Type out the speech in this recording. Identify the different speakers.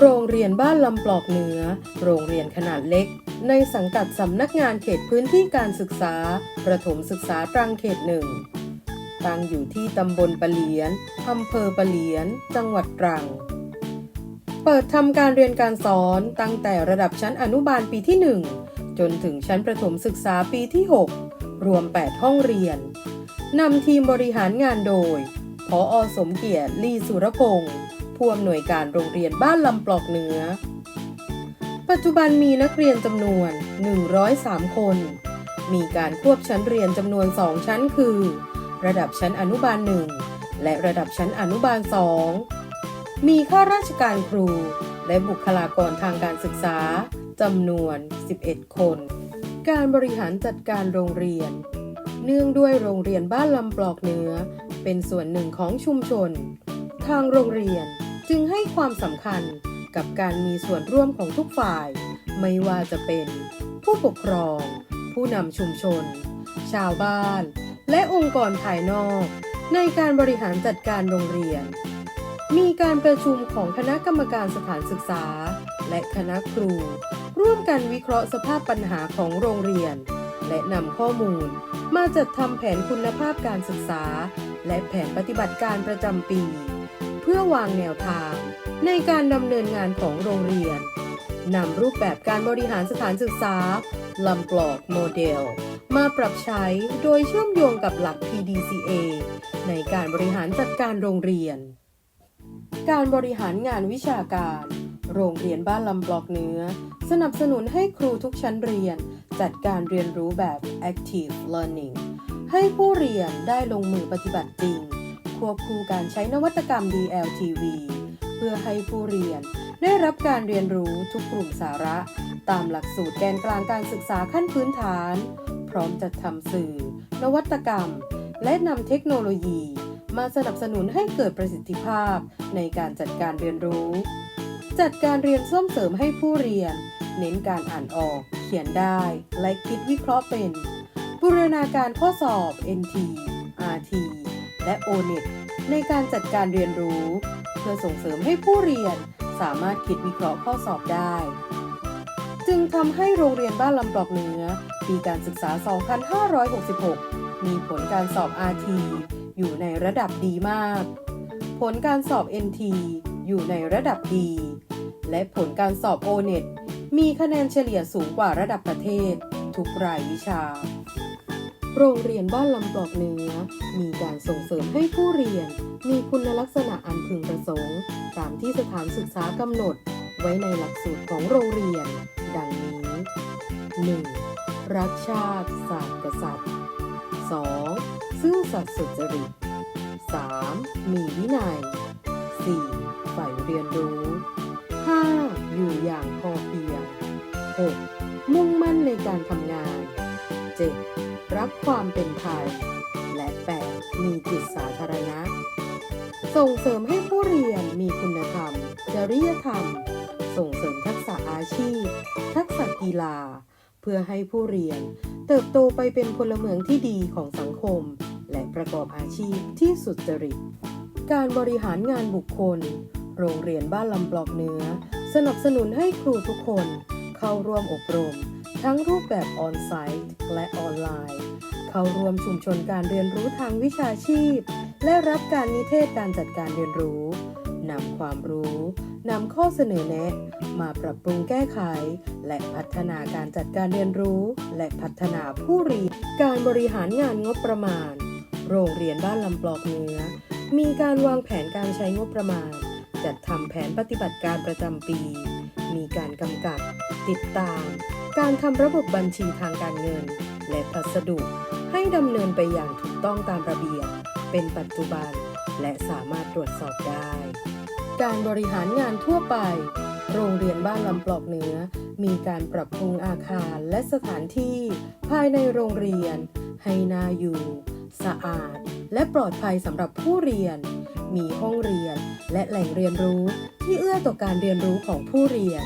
Speaker 1: โรงเรียนบ้านลำปลอกเหนือ โรงเรียนขนาดเล็ก ในสังกัดสำนักงานเขตพื้นที่การศึกษา ประถมศึกษาตรังเขตหนึ่ง ตั้งอยู่ที่ตำบลปะเหลียน อำเภอปะเหลียน จังหวัดตรัง เปิดทำการเรียนการสอนตั้งแต่ระดับชั้นอนุบาลปีที่ 1 จนถึงชั้นประถมศึกษาปีที่ 6 รวม 8 ห้องเรียนนำทีมบริหารงานโดย ออสมเกียรติลีสุรพงศ์ผู้อำนวยการโรงเรียนบ้านลำปลอกเหนือ ปัจจุบันมีนักเรียนจำนวน 103 คน มีการควบชั้นเรียนจำนวน 2 ชั้นคือ ระดับชั้นอนุบาล 1 และระดับชั้นอนุบาล 2 มีข้าราชการครู และบุคลากรทางการศึกษาจำนวน 11 คน การบริหารจัดการโรงเรียน เนื่องด้วยโรงเรียนบ้านลำปลอกเหนือ เป็นส่วนหนึ่งของชุมชน ทางโรงเรียนจึงให้ความสำคัญกับการมีส่วนร่วมของทุกฝ่าย ไม่ว่าจะเป็นผู้ปกครอง ผู้นำชุมชน ชาวบ้าน และองค์กรภายนอก ในการบริหารจัดการโรงเรียน มีการประชุมของคณะกรรมการสถานศึกษา และคณะครู ร่วมกันวิเคราะห์สภาพปัญหาของโรงเรียน และนำข้อมูล มาจัดทำแผนคุณภาพการศึกษา และแผนปฏิบัติการประจำปี เพื่อวางแนวทาง ในการดำเนินงานของโรงเรียนนำรูปแบบการบริหารสถานศึกษาลำกลอกโมเดล มาปรับใช้โดยเชื่อมโยงกับหลัก PDCA ในการบริหารจัดการโรงเรียน การบริหารงานวิชาการ โรงเรียนบ้านลำปลอกเนื้อ สนับสนุนให้ครูทุกชั้นเรียน จัดการเรียนรู้แบบ active learning ให้ผู้เรียนได้ลงมือปฏิบัติจริง ควบคู่การใช้นวัตกรรม DLTV เพื่อให้ผู้เรียนได้รับการเรียนรู้ทุกกลุ่มสาระ ตามหลักสูตรแกนกลางการศึกษาขั้นพื้นฐาน พร้อมจัดทำสื่อ นวัตกรรม และนำเทคโนโลยี มาสนับสนุนให้เกิดประสิทธิภาพในการจัดการเรียนรู้ จัดการเรียนส่งเสริมให้ผู้เรียน เน้นการอ่านออก เขียนได้ และคิดวิเคราะห์เป็น บูรณาการข้อสอบ NT RT และ ONET ในการจัดการเรียนรู้ เพื่อส่งเสริมให้ผู้เรียนสามารถคิดวิเคราะห์ข้อสอบได้ จึงทำให้โรงเรียนบ้านลำปลอกเหนือปีการศึกษา 2566 มีผลการสอบ RT อยู่ในระดับดีมาก ผลการสอบ NT อยู่ในระดับดี และผลการสอบ ONET มีคะแนนเฉลี่ยสูงกว่าระดับประเทศ ทุกรายวิชา โรงเรียนบ้านลำปลอกเหนือมีการส่งเสริมให้ผู้เรียน มีคุณลักษณะอันพึงประสงค์ ตามที่สถานศึกษากำหนด ไว้ในหลักสูตรของโรงเรียน ดังนี้ 1. รักชาติศาสตร์กษัตริย์ 2. ซื่อสัตย์สุจริต 3. มีวินัย 4. เรียนรู้ 5. อยู่อย่างพอเพียง 6. มุ่งมั่นในการทำงาน 7. รักความเป็นไทย และ 8. มีจิตสาธารณะ ส่งเสริมให้ผู้เรียนมีคุณธรรม จริยธรรม ส่งเสริมทักษะอาชีพ ทักษะกีฬา เพื่อให้ผู้เรียน เติบโตไปเป็นพลเมืองที่ดีของสังคม และประกอบอาชีพที่สุจริต การบริหารงานบุคคล โรงเรียนบ้านลำปลอกเนื้อ สนับสนุนให้ครูทุกคนเข้าร่วมอบรม ทั้งรูปแบบออนไซต์และออนไลน์ เข้าร่วมชุมชนการเรียนรู้ทางวิชาชีพ และรับการนิเทศการจัดการเรียนรู้นำความรู้นำข้อเสนอแนะ มาปรับปรุงแก้ไข และพัฒนาการจัดการเรียนรู้ และพัฒนาผู้เรียนการบริหารงานงบประมาณ โรงเรียนบ้านลำปลอกเนื้อ มีการวางแผนการใช้งบประมาณ จัดทำแผนปฏิบัติการประจำปี มีการกำกับ ติดตาม การทำระบบบัญชีทางการเงิน และพัสดุให้ดำเนินไปอย่างถูกต้องตามระเบียบ เป็นปัจจุบัน และสามารถตรวจสอบได้ การบริหารงานทั่วไป โรงเรียนบ้านลำปลอกเหนือมีการปรับปรุงอาคารและสถานที่ ภายในโรงเรียน ให้น่าอยู่ สะอาด และปลอดภัยสำหรับผู้เรียน มีห้องเรียน และแหล่งเรียนรู้ที่เอื้อต่อการเรียนรู้ของผู้เรียน